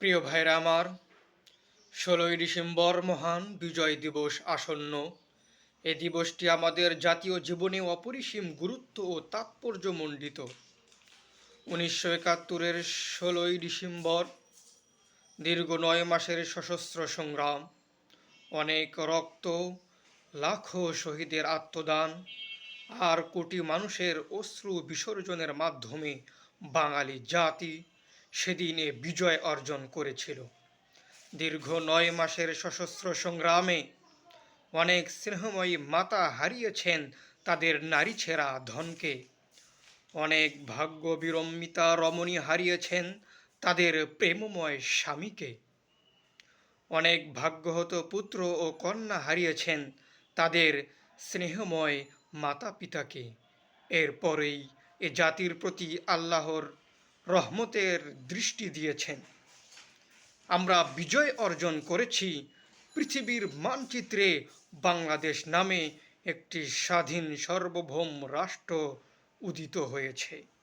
প্রিয় ভাইরা আমার, ষোলোই ডিসেম্বর মহান বিজয় দিবস আসন্ন। এ দিবসটি আমাদের জাতীয় জীবনে অপরিসীম গুরুত্ব ও তাৎপর্যমণ্ডিত। উনিশশো একাত্তরের ষোলোই ডিসেম্বর, দীর্ঘ নয় মাসের সশস্ত্র সংগ্রাম, অনেক রক্ত, লাখো শহীদের আত্মদান, আর কোটি মানুষের অশ্রু বিসর্জনের মাধ্যমে বাঙালি জাতি সেদিনে বিজয় অর্জন করেছিল। দীর্ঘ নয় মাসের সশস্ত্র সংগ্রামে অনেক স্নেহময়ী মাতা হারিয়েছেন তাদের নারী ছেঁড়া ধনকে। অনেক ভাগ্য বিড়ম্বিতা রমণী হারিয়েছেন তাদের প্রেমময় স্বামীকে। অনেক ভাগ্যহত পুত্র ও কন্যা হারিয়েছেন তাদের স্নেহময় মাতা পিতাকে এরপরেই এ জাতির প্রতি আল্লাহর রহমতের দৃষ্টি দিয়েছেন। আমরা বিজয় অর্জন করেছি পৃথিবীর মানচিত্রে বাংলাদেশ নামে একটি স্বাধীন সার্বভৌম রাষ্ট্র উদিত হয়েছে।